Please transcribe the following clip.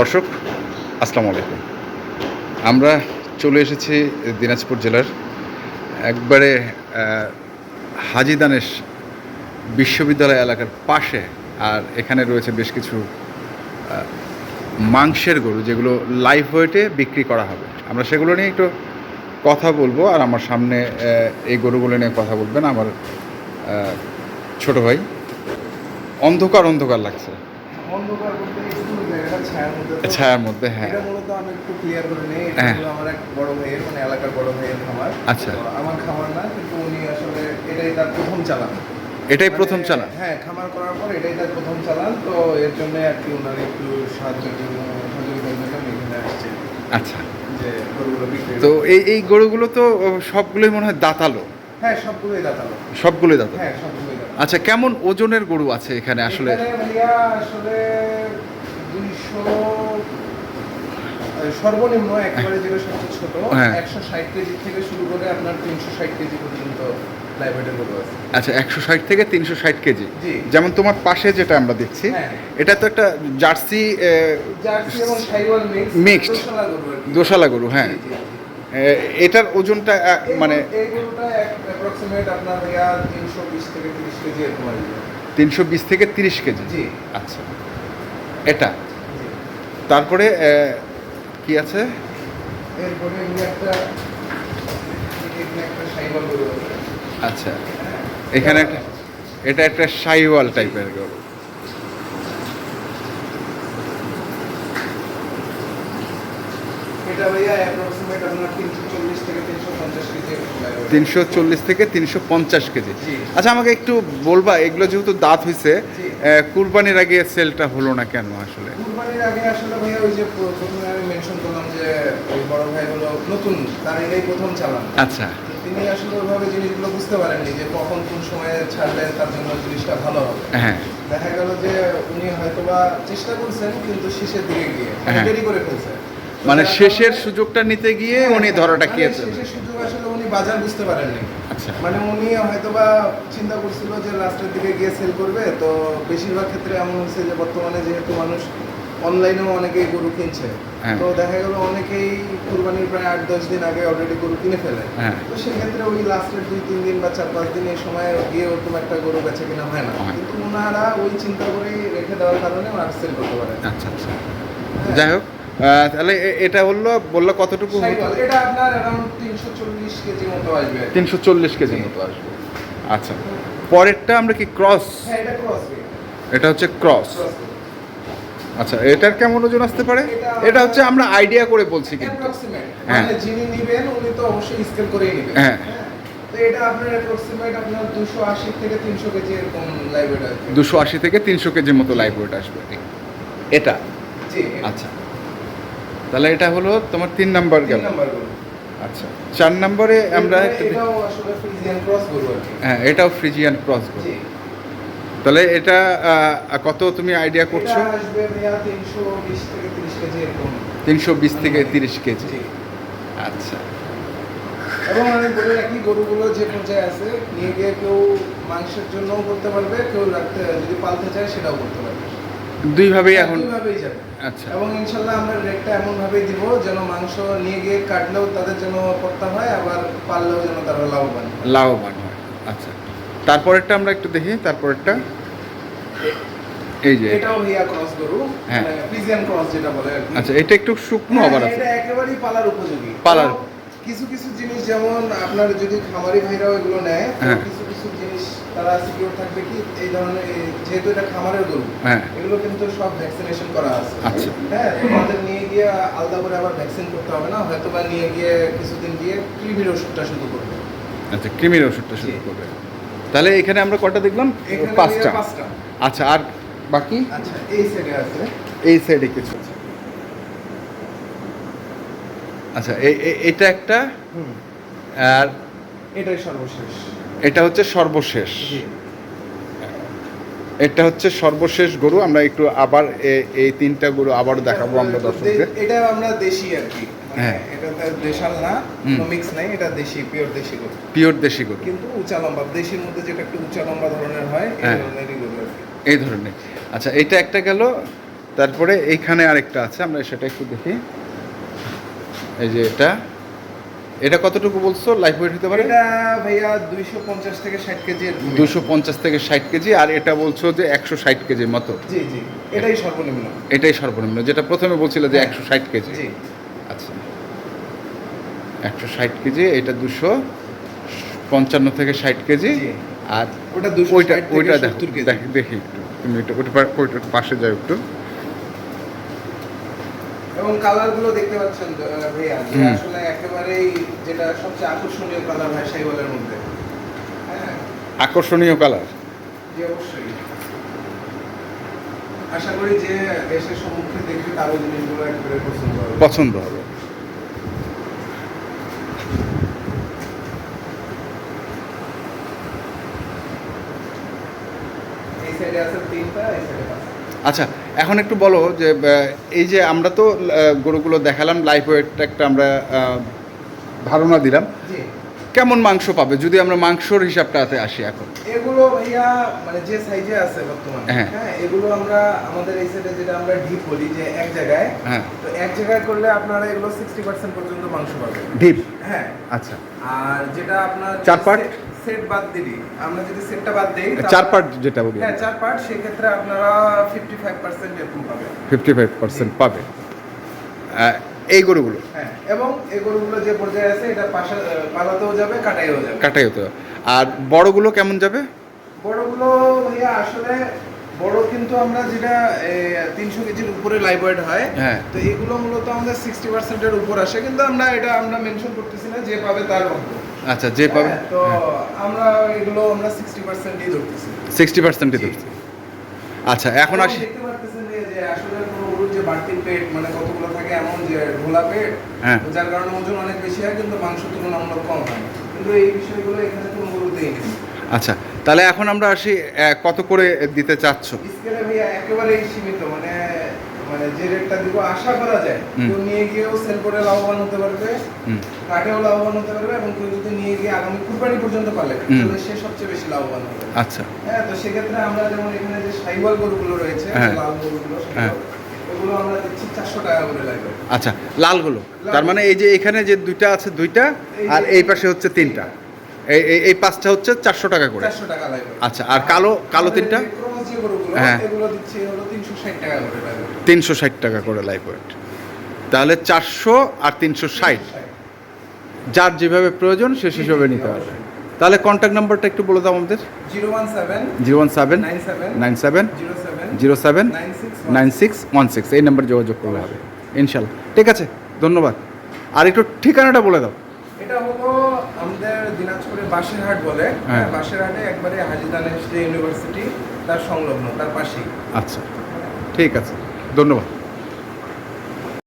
দর্শক, আসসালামু আলাইকুম। আমরা চলে এসেছি দিনাজপুর জেলার একবারে হাজি দানেশ বিশ্ববিদ্যালয় এলাকার পাশে, আর এখানে রয়েছে বেশ কিছু মাংসের গরু যেগুলো লাইভ ওয়েটে বিক্রি করা হবে। আমরা সেগুলো নিয়ে একটু কথা বলব, আর আমার সামনে এই গরুগুলো নিয়ে কথা বলবেন আমার ছোট ভাই। অন্ধকার অন্ধকার লাগছে। অন্ধকার বলতে একটু জায়গাটা ছায়ার মধ্যে ছায়ার মধ্যে হ্যাঁ। এটা মূলত আমি একটু ক্লিয়ার করে নেই। এটা হ্যাঁ। হলো আমার এক বড় ভাইয়ের মানে এলাকার বড় ভাইয়ের খামার। আচ্ছা। আমার খামার না কিন্তু উনি আসলে এটাই তার প্রথম চালান। এটাই মানে, প্রথম চালান? হ্যাঁ খামার করার পর এটাই তার প্রথম চালান। তো এর জন্য আর কি ওনার একটু সাহায্যের জন্য সহযোগিতার জন্য এখানে আসছি। আচ্ছা। যে গরুগুলো তো এই এই গরুগুলো তো সবগুলোই মনে হয় দাঁতালো? হ্যাঁ সবগুলোই দাঁতালো। সবগুলোই দাঁতালো? হ্যাঁ সবগুলোই দাঁতালো আচ্ছা কেমন ওজনের গরু আছে এখানে আসলে? আসলে দুইশো সর্বনিম্ন একেবারে যেটা সবচেয়ে ছোট হ্যাঁ। একশো ষাট কেজি থেকে শুরু করে আপনার তিনশো ষাট কেজি পর্যন্ত গরু আচ্ছা একশো ষাট থেকে তিনশো ষাট কেজি। যেমন তোমার পাশে যেটা আমরা দেখছি হ্যাঁ। এটা তো একটা জার্সি আহ, জার্সি এবং সাইওয়াল মিক্স Mixed। দোসালা গরু হ্যাঁ। এটার ওজনটা মানে অ্যাপ্রক্সিমেট আপনার ভাইয়া তিনশো বিশ থেকে তিরিশ কেজি এরকম তিনশো বিশ থেকে তিরিশ কেজি? জি। আচ্ছা। এটা? তারপরে কি আছে? এরপরে একটা আচ্ছা। এখানে একটা এটা একটা সাইওয়াল টাইপের। গরু এটা ভাইয়া অ্যাপ্রক্সিমেট আপনার তিনশো চল্লিশ থেকে তিনশো পঞ্চাশ কেজি। আচ্ছা আমাকে একটু বলবা এগুলো যেহেতু দাঁত হয়েছে কুরবানির আগে সেলটা হলো না কেন আসলে? কুরবানির আগে আসলে ভাইয়া ওই যে প্রথমে আমি মেনশন করলাম যে ওই বড় ভাই হলো নতুন তার এটাই প্রথম চালান। আচ্ছা। তিনি আসলে ওইভাবে জিনিসগুলো বুঝতে পারেননি যে কখন কোন সময়ে ছাড়লে তার জন্য জিনিসটা ভালো হবে। হ্যাঁ। দেখা গেল যে উনি হয়তোবা চেষ্টা করছেন কিন্তু শেষের দিকে গিয়ে হ্যাঁ। দেরি করে ফেলছে। মানে শেষের সুযোগটা নিতে গিয়ে হ্যাঁ, উনি ধরাটা মানে খেয়েছেন। সুযোগ আসলে উনি বাজার বুঝতে পারেননি। আচ্ছা। মানে উনি হয়তোবা চিন্তা করছিল যে লাস্টের দিকে গিয়ে সেল করবে তো বেশিরভাগ ক্ষেত্রে এমন হচ্ছে যে বর্তমানে যেহেতু মানুষ অনলাইনেও অনেকেই গরু কিনছে হ্যাঁ। তো দেখা গেল অনেকেই কুরবানির প্রায় আট দশ দিন আগে অলরেডি গরু কিনে ফেলে। হ্যাঁ। তো সেক্ষেত্রে ওই লাস্টের দুই তিন দিন বা চার পাঁচ দিন এই সময় গিয়ে ওরকম একটা গরু বেচা কিনা হয় না। কিন্তু ওনারা ওই চিন্তা করেই রেখে দেওয়ার কারণে আর সেল করতে পারে আচ্ছা আচ্ছা। যাই হোক। তাহলে এ- এটা বলল বলল কতটুকু এটা আপনার অ্যারাউন্ড তিনশো চল্লিশ কেজি মতো আসবে। তিনশো চল্লিশ কেজি মতো আসবে। আচ্ছা পরেরটা আমরা কি ক্রস হ্যাঁ এটা ক্রস এটা হচ্ছে ক্রস আচ্ছা এটার কেমন ওজন আসতে পারে? এটা- হচ্ছে আমরা আইডিয়া করে বলছি কিন্তু। হ্যাঁ। মানে যিনি নেবেন উনি তো অবশ্যই স্কেল করেই নেবেন। হ্যাঁ। এটা আপনার অ্যাপ্রক্সিমেট আপনার দুশো আশি থেকে তিনশো কেজি এরকম দুশো আশি থেকে তিনশো কেজির মতো লাইভ ওয়েট আসবে। এটা? জি আচ্ছা। তাহলে এটা হলো তোমার তিন নাম্বার গেল। আচ্ছা চার নম্বরে আমরা এরপরে এটাও ফ্রিজিয়ান ক্রস গরু হ্যাঁ এটাও ফ্রিজিয়ান ক্রস জি। তাহলে এটা কত তুমি আইডিয়া করছ? তিনশো বিশ থেকে তিরিশ কেজি আচ্ছা। এবং আমি বলে রাখি গরুগুলো যে পর্যায়ে আছে নিয়ে গিয়ে কেউ মাংসের জন্যও করতে পারবে কেউ রাখতে যদি পালতে চায় সেটাও করতে পারবে। দুইভাবেই এখন দুইভাবেই যাবে। আচ্ছা। এবং ইনশাল্লাহ আমরা রেটটা এমন ভাবে দিব যেন মাংস নিয়ে গিয়ে কাটলেও তাদের যেন কর্তা হয় আবার পারলেও যেন তারা লাভবান লাভবান হয়। আচ্ছা। তারপরেরটা আমরা একটু দেখি তারপরেরটা। এই যে এটাও হিয়া ক্রস গরু হ্যাঁ। মানে ফ্রিজিয়ান ক্রস যেটা বলে আচ্ছা এটা একটু শুকনো হ্যাঁ, আবার আছে। এটা একেবারেই পালার উপযোগী। পালার। কিছু কিছু জিনিস যেমন আপনার যদি খামারি ভাইরাও এগুলো নেয় হ্যাঁ। কিছু কিছু জিনিস তারা সিকিউর থাকবে কি? এই ধরনের যেহেতু এটা খামারের গরু হ্যাঁ। এগুলো কিন্তু সব ভ্যাকসিনেশন করা আছে। আচ্ছা। হ্যাঁ তোমাদের নিয়ে গিয়ে আলাদা করে আবার ভ্যাকসিন করতে হবে না হয়তো বা নিয়ে গিয়ে কিছুদিন গিয়ে টিভির ওষুধটা শুধু করবে। আচ্ছা ক্রিমির ওষুধটা শুরু করবে। তাহলে এখানে আমরা কটা দেখলাম? পাঁচটা। পাঁচটা। আচ্ছা আর বাকি? আচ্ছা এই সাইডে আছে। এই সাইডে কিছু আছে। আচ্ছা এটা একটা আর এটাই সর্বশেষ। এটা হচ্ছে সর্বশেষ। এটা হচ্ছে সর্বশেষ গরু আমরা একটু আবার এই তিনটা গরু আবারও দেখাবো আমরা দর্শকদের। এটা আমরা দেশি আর কি। মানে হ্যাঁ। এটা দেশাল না মিক্স নাই এটা দেশি পিওর দেশি গরু। পিওর দেশি গরু। কিন্তু উঁচা লম্বা দেশির মধ্যে যেটা একটু উঁচা লম্বা ধরনের হয় এই হ্যাঁ। ধরনেরই গরু এই ধরনের। আচ্ছা এটা একটা গেল তারপরে এইখানে আরেকটা আছে আমরা সেটা একটু দেখি। এই যে এটা এটা কতটুকু বলছো? লাইফ ওয়েট হতে পারে? এটা ভাইয়া দুইশো পঞ্চাশ থেকে ষাট কেজি দুশো পঞ্চাশ থেকে ষাট কেজি আর এটা বলছো যে একশো ষাট কেজির মতো? জি জি এটাই সর্বনিম্ন। এটাই সর্বনিম্ন যেটা প্রথমে বলছিল যে একশো ষাট কেজি। জি। আচ্ছা। একশো ষাট কেজি এটা দুশো পঞ্চান্ন থেকে ষাট কেজি জি। আর ওটা দুশো ওইটা ষাট থেকে ওইটা দেখ কেজি। দেখি একটু তুমি একটু ওইটা পাশে যাও একটু। এবং কালারগুলো দেখতে পাচ্ছেন ভাইয়া যে আসলে একেবারেই যেটা সবচেয়ে আকর্ষণীয় কালার হয় মধ্যে। হ্যাঁ। আকর্ষণীয় কালার জি অবশ্যই। আশা করি যে সম্মুখে দেখবে তারও জিনিসগুলো একবারে পছন্দ হবে। পছন্দ হবে। এই সাইডে আছে তিনটা এই সাইডে পাঁচটা। আচ্ছা এখন একটু বলো যে এই যে আমরা তো গরুগুলো দেখালাম লাইফ ওয়েটটা একটা আমরা ধারণা দিলাম। কেমন মাংস পাবে? যদি আমরা মাংসর হিসাবটাতে আসি এখন। এগুলো ভাইয়া মানে যে সাইজে আছে বর্তমানে হ্যাঁ। হ্যাঁ এগুলো আমরা আমাদের এই সাইডে যেটা আমরা ডিপ বলি যে এক জায়গায় হ্যাঁ। তো এক জায়গায় করলে আপনারা এগুলো সিক্সটি পার্সেন্ট পর্যন্ত মাংস পাবেন। ডিপ হ্যাঁ। আচ্ছা। আর যেটা আপনার চার part? সেট বাদ দিলি। আমরা যদি সেটটা বাদ দিই চার পার্ট যেটা বলি হ্যাঁ চার পার্ট সেক্ষেত্রে আপনারা ফিফটি ফাইভ পার্সেন্ট এরকম পাবেন। ফিফটি ফাইভ পার্সেন্ট পাবে আহ, এই গরুগুলো? হ্যাঁ এবং এই গরুগুলো যে পর্যায়ে আছে এটা পাশা পালাতেও যাবে কাটাইও যাবে। কাটাই হতে হবে। আর বড়গুলো কেমন যাবে? বড়গুলো ভাইয়া আসলে বড় কিন্তু আমরা যেটা তিনশো কেজির উপরে লাইভ ওয়েট হয়। হ্যাঁ। তো এগুলো মূলত আমাদের সিক্সটি পার্সেন্টের উপর আসে। কিন্তু আমরা এটা আমরা মেনশন করতেছি না যে পাবে তার। আচ্ছা যে পাবে। হ্যাঁ, তো আমরা এগুলো আমরা সিক্সটি পার্সেন্টই ধরতেছি। সিক্সটি পার্সেন্টই জি। ধরছি আচ্ছা এখন আসি। দেখতে পারতেছেন যে যে আসলে কোনো গরুর যে বাড়তি পেট মানে কতগুলো থাকে এমন যে ঘোলা পেট হ্যাঁ। যার কারণে ওজন অনেক বেশি হয় কিন্তু মাংস তুলনামূলক কম হয়। কিন্তু এই বিষয়গুলো এখানে কোনো গরুতেই নেই। আচ্ছা তাহলে এখন আমরা আসি কত করে দিতে চাচ্ছ? স্কেলে ভাইয়া একেবারেই সীমিত মানে মানে যে রেটটা দিব আশা করা যায়। কেউ নিয়ে গিয়েও সেল করে লাভবান হতে পারবে কাঠেও লাভবান হতে পারবে এবং কেউ যদি নিয়ে গিয়ে আগামী কুরবানি পর্যন্ত পালে তাহলে সে সবচেয়ে বেশি লাভবান হবে। আচ্ছা। হ্যাঁ তো সেক্ষেত্রে আমরা যেমন এখানে যে সাইওয়াল গরুগুলো রয়েছে হ্যাঁ। লাল গরুগুলো হ্যাঁ। ওগুলো আমরা দিচ্ছি চারশো টাকা করে লাগবে। আচ্ছা লালগুলো। তার মানে এই যে এখানে যে দুইটা আছে দুইটা আর এই পাশে হচ্ছে তিনটা। এই এই- পাঁচটা হচ্ছে চারশো টাকা করে। টাকা লাগবে। আচ্ছা আর কালো কালো তিনটা? হ্যাঁ। এগুলো দিচ্ছি হলো তিনশো ষাট টাকা করে লাগবে। তিনশো ষাট টাকা করে লাইফ ওয়েট তাহলে চারশো আর তিনশো ষাট। যার যেভাবে প্রয়োজন সে সেভাবে নিতে পারবে তাহলে কন্ট্যাক্ট নাম্বারটা একটু বলে দাও আমাদের। Zero one seven zero one seven nine seven zero seven nine six one six এই নাম্বার যোগাযোগ করলে হবে। ইনশাল্লাহ। ঠিক আছে ধন্যবাদ। আর একটু ঠিকানাটা বলে দাও। এটা হলো আমাদের দিনাজপুরে বাসেরহাট বলে। হ্যাঁ। হ্যাঁ বাসেরহাটে একবারে যে ইউনিভার্সিটি তার সংলগ্ন তার পাশেই। আচ্ছা ঠিক আছে। ধন্যবাদ।